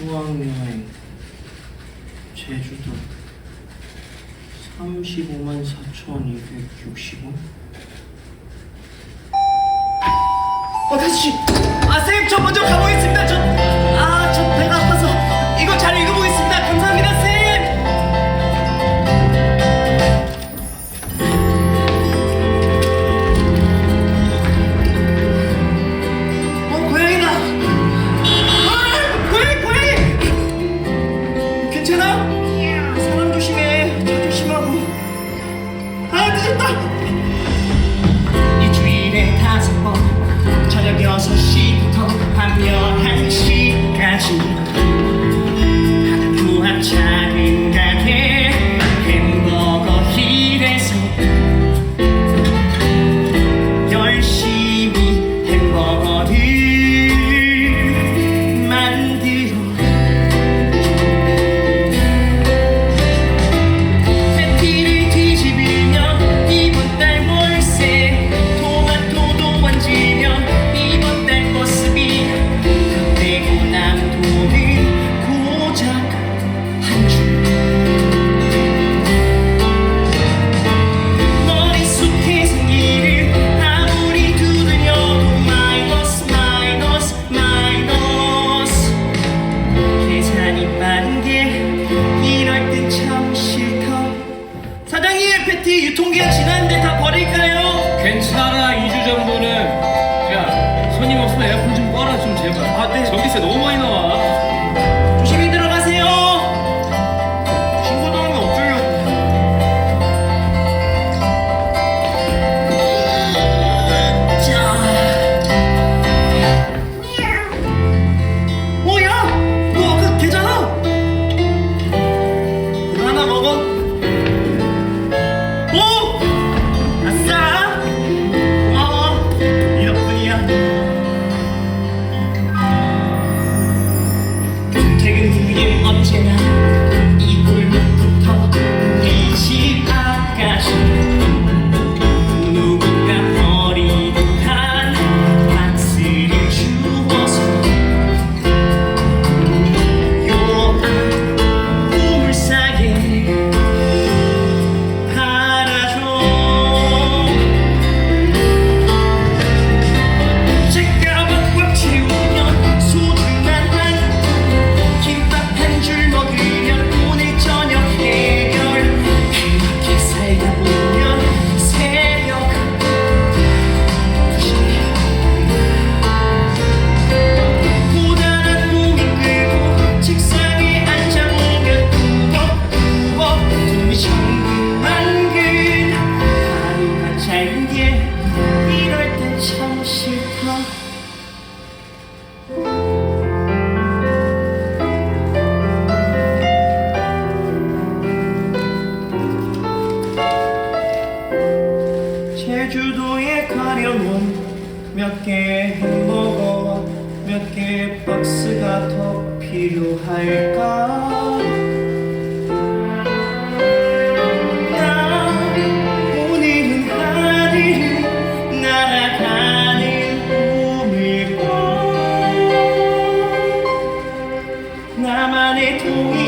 수학여행 제주도 35만 4,260원 어 다시! 아 쌤 저 먼저 가 팬티 유통기한 지났는데 다 버릴까요? 괜찮아 2주 정도는 야 손님 없으면 에어컨 좀 꺼라 좀 제발 아, 네. 전기세 너무 많이 나와 퇴근 후에 언제나 이불 주도에 가려면 몇 개의 햄버거 몇 개의 박스가 더 필요할까? 나만의 동